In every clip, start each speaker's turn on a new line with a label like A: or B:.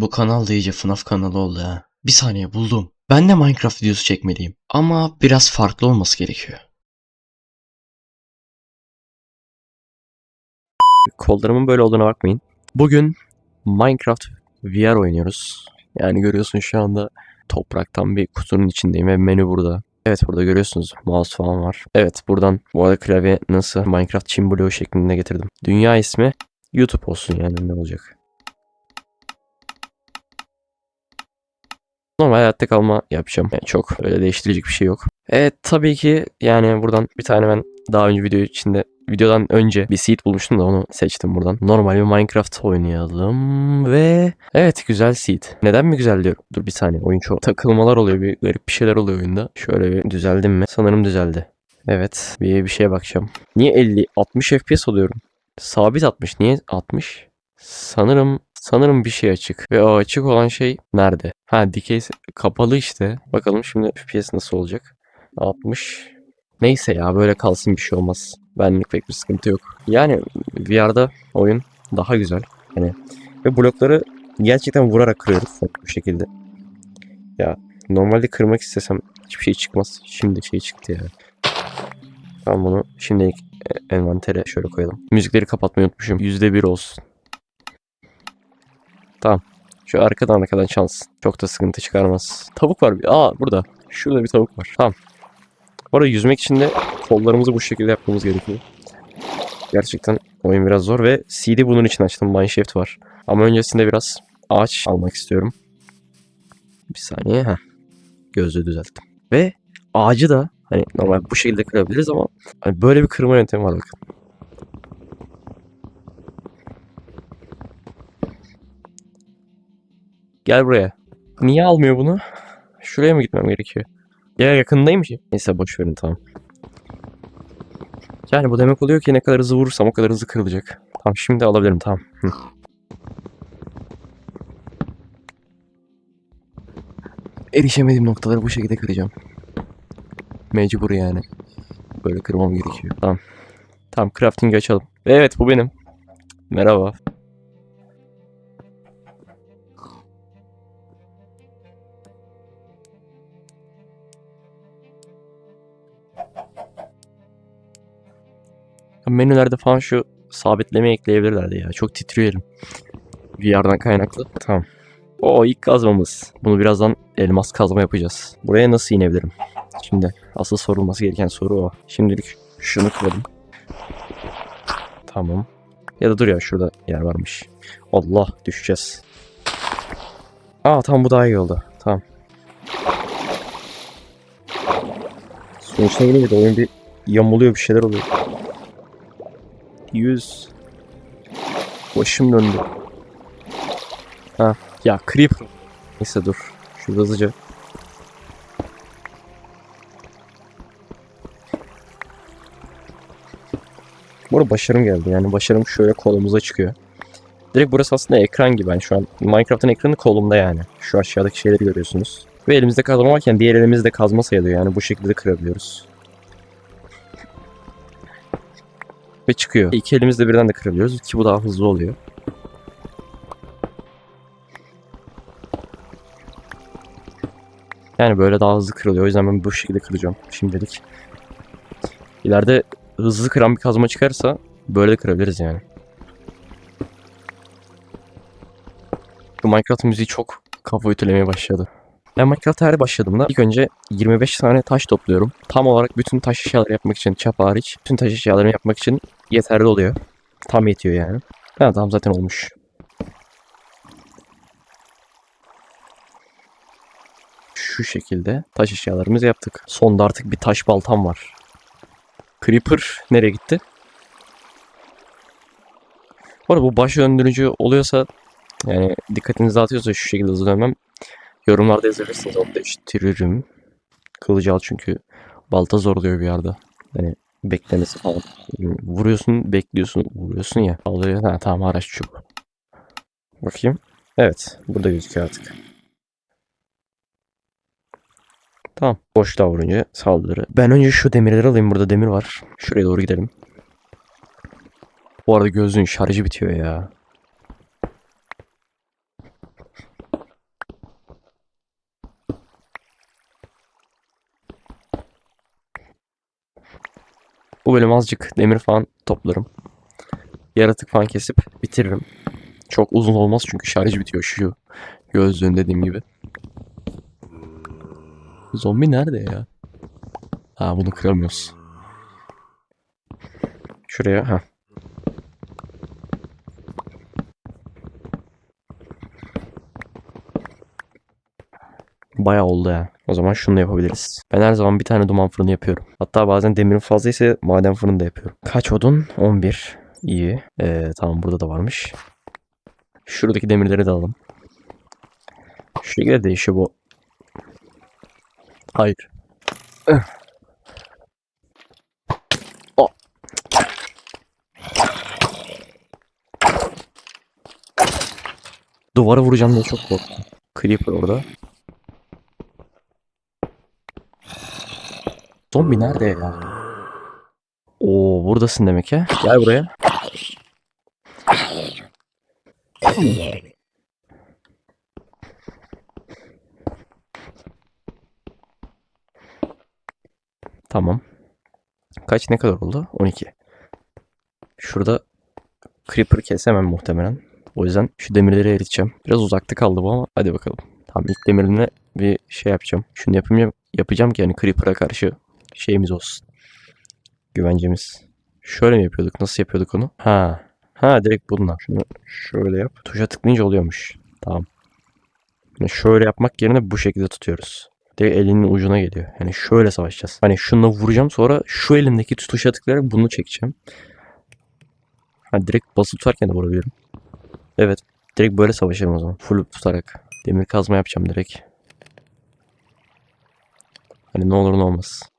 A: Bu kanal da iyice FNAF kanalı oldu ha. Bir saniye buldum. Ben de Minecraft videosu çekmeliyim. Ama biraz farklı olması gerekiyor.
B: Kollarımın böyle olduğuna bakmayın. Bugün Minecraft VR oynuyoruz. Yani görüyorsun şu anda topraktan bir kutunun içindeyim ve menü burada. Evet burada görüyorsunuz mouse falan var. Evet buradan bu arada klavye nasıl Minecraft Çin bloğu şeklinde getirdim. Dünya ismi YouTube olsun yani ne olacak. Normal hayatta kalma yapacağım. Yani çok öyle değiştirecek bir şey yok. Evet tabii ki yani buradan bir tane ben daha önce video içinde videodan önce bir seed bulmuştum da onu seçtim buradan. Normal bir Minecraft oynayalım ve evet güzel seed. Neden mi güzel diyorum? Dur bir saniye oyun çok takılmalar oluyor bir garip bir şeyler oluyor oyunda. Şöyle bir düzeldim mi? Sanırım düzeldi. Evet bir bir şeye bakacağım. Niye 50 60 FPS oluyorum? Sabit 60 niye 60? Sanırım sanırım bir şey açık. Ve o açık olan şey nerede? Ha dikey kapalı işte. Bakalım şimdi FPS nasıl olacak? 60 Neyse ya böyle kalsın bir şey olmaz. Benlik pek bir sıkıntı yok. Yani VR'da oyun daha güzel. Hani ve blokları gerçekten vurarak kırıyoruz bu şekilde. Ya normalde kırmak istesem hiçbir şey çıkmaz. Şimdi şey çıktı ya. Tamam bunu şimdilik e, envantere şöyle koyalım. Müzikleri kapatmayı unutmuşum. %1 olsun. Tamam. Şu arkadan arkadan çalsın. Çok da sıkıntı çıkarmaz. Tavuk var. Aa burada. Şurada bir tavuk var. Tamam. Bu arada yüzmek için de kollarımızı bu şekilde yapmamız gerekiyor. Gerçekten oyun biraz zor ve CD bunun için açtım. Mineshaft var. Ama öncesinde biraz ağaç almak istiyorum. Bir saniye. Heh. Gözlüğü düzelttim. Ve ağacı da hani normal bu şekilde kırabiliriz ama hani böyle bir kırma yöntemi var bakın. Gel buraya. Niye almıyor bunu? Şuraya mı gitmem gerekiyor? Ya yakındaymış. Neyse boş verin tamam. Yani bu demek oluyor ki ne kadar hızlı vurursam o kadar hızlı kırılacak. Tamam şimdi alabilirim tamam. Hı. Erişemediğim noktaları bu şekilde kıracağım. Mecbur yani. Böyle kırmam gerekiyor. Tamam. Tamam crafting açalım. Evet bu benim. Merhaba. Menülerde falan şu sabitleme ekleyebilirlerdi ya. Çok titriyor elim. VR'dan kaynaklı. Tamam. O ilk kazmamız. Bunu birazdan elmas kazma yapacağız. Buraya nasıl inebilirim? Şimdi asıl sorulması gereken soru o. Şimdilik şunu kıralım. Tamam. Ya da dur ya şurada yer varmış. Allah düşeceğiz. Aa tamam bu daha iyi oldu. Tamam. Sonuçta yine de oyun bir yamuluyor bir şeyler oluyor. 100 Başım döndü. Ha ya creeper. Neyse dur. Şurada hızlıca. Bu başarım geldi. Yani başarım şöyle kolumuza çıkıyor. Direkt burası aslında ekran gibi. Yani şu an Minecraft'ın ekranı kolumda yani. Şu aşağıdaki şeyleri görüyorsunuz. Ve elimizde kazma varken diğer elimizde kazma sayılıyor. Yani bu şekilde kırabiliyoruz. Ve çıkıyor. İki elimizle birden de kırabiliyoruz ki bu daha hızlı oluyor. Yani böyle daha hızlı kırılıyor. O yüzden ben bu şekilde kıracağım şimdilik. İleride hızlı kıran bir kazma çıkarsa böyle de kırabiliriz yani. Bu Minecraft müziği çok kafa ütülemeye başladı. Ben Minecraft'a her başladığımda ilk önce 25 tane taş topluyorum. Tam olarak bütün taş eşyaları yapmak için çapa hariç bütün taş eşyalarını yapmak için yeterli oluyor. Tam yetiyor yani. Ha tamam zaten olmuş. Şu şekilde taş eşyalarımızı yaptık. Sonda artık bir taş baltam var. Creeper nereye gitti? Bu arada bu baş döndürücü oluyorsa yani dikkatinizi dağıtıyorsa şu şekilde hızlı dönmem Yorumlarda yazabilirsiniz onu değiştiririm. Kılıcı al çünkü balta zorluyor bir yerde. Yani beklemesi falan. Vuruyorsun, bekliyorsun, vuruyorsun ya. Alıyor. Ha tamam araç çubuk. Bakayım. Evet. Burada gözüküyor artık. Tamam. Boşluğa vurunca saldırı. Ben önce şu demirleri alayım. Burada demir var. Şuraya doğru gidelim. Bu arada gözlüğün şarjı bitiyor ya. Bu bölüm azıcık demir falan toplarım. Yaratık falan kesip bitiririm. Çok uzun olmaz çünkü şarj bitiyor şu gözlüğün dediğim gibi. Zombi nerede ya? Ha bunu kıramıyoruz. Şuraya ha. Bayağı oldu ya. O zaman şunu da yapabiliriz. Ben her zaman bir tane duman fırını yapıyorum. Hatta bazen demirin fazlaysa maden fırını da yapıyorum. Kaç odun? 11. İyi. Ee, tamam burada da varmış. Şuradaki demirleri de alalım. Şu şekilde değişiyor bu. Hayır. Eh. Oh. Duvara vuracağım diye çok korktum. Creeper orada. Zombi nerede ya? Oo buradasın demek ya. Gel buraya. Tamam. Kaç ne kadar oldu? 12. Şurada Creeper kesemem muhtemelen. O yüzden şu demirleri eriteceğim. Biraz uzakta kaldı bu ama hadi bakalım. Tamam ilk demirine bir şey yapacağım. Şunu yapayım, yapacağım ki yani Creeper'a karşı şeyimiz olsun. Güvencemiz. Şöyle mi yapıyorduk? Nasıl yapıyorduk onu? Ha. Ha direkt bununla. Şunu şöyle yap. Tuşa tıklayınca oluyormuş. Tamam. Yani şöyle yapmak yerine bu şekilde tutuyoruz. Direkt elinin ucuna geliyor. Yani şöyle savaşacağız. Hani şununla vuracağım sonra şu elimdeki tuşa tıklayarak bunu çekeceğim. Ha direkt basılı tutarken de vurabilirim. Evet. Direkt böyle savaşırım o zaman. Full tutarak. Demir kazma yapacağım direkt. Hani ne olur ne olmaz.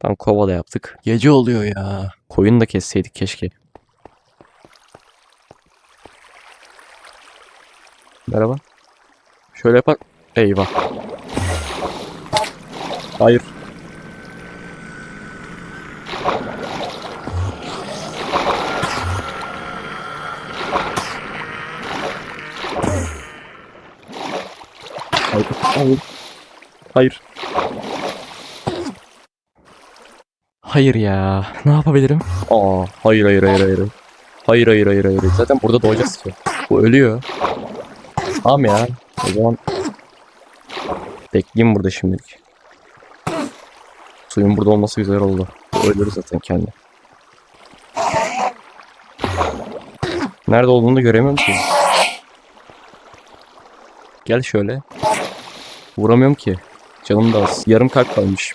B: Tam kova da yaptık. Gece oluyor ya. Koyun da kesseydik keşke. Merhaba. Şöyle yapar. Eyvah. Hayır. Hayır. Hayır. Hayır. Hayır ya. Ne yapabilirim? Aa, hayır hayır hayır hayır. Hayır hayır hayır hayır. Zaten burada doğacağız ki. Bu ölüyor. Tamam ya. O zaman bekleyeyim burada şimdilik. Suyun burada olması güzel oldu. Ölür zaten kendi. Nerede olduğunu da göremiyorum ki. Gel şöyle. Vuramıyorum ki. Canım da az. Yarım kalp kalmış.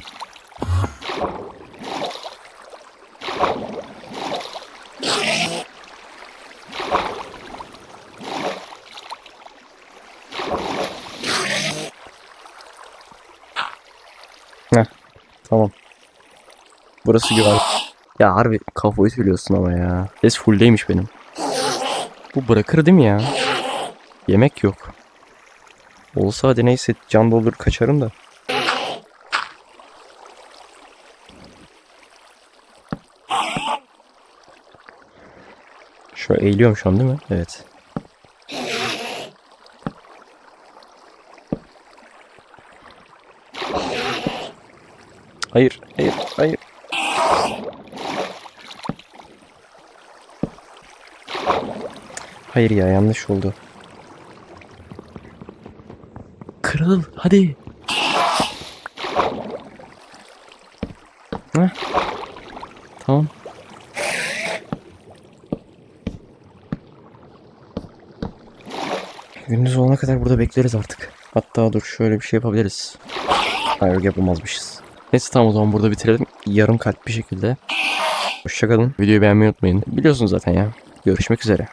B: Tamam. Burası güven. Ya harbi kafayı söylüyorsun ama ya. Ses fulldeymiş benim. Bu bırakır değil mi ya? Yemek yok. Olsa hadi neyse can doldur kaçarım da. Şöyle eğiliyorum şu an değil mi? Evet. Hayır, hayır, hayır. Hayır ya yanlış oldu. Kırıl hadi. Heh. Tamam. Gündüz olana kadar burada bekleriz artık. Hatta dur şöyle bir şey yapabiliriz. Hayır yapamazmışız. Neyse tamam o zaman burada bitirelim. Yarım kalp bir şekilde. Hoşçakalın. Videoyu beğenmeyi unutmayın. Biliyorsunuz zaten ya. Görüşmek üzere.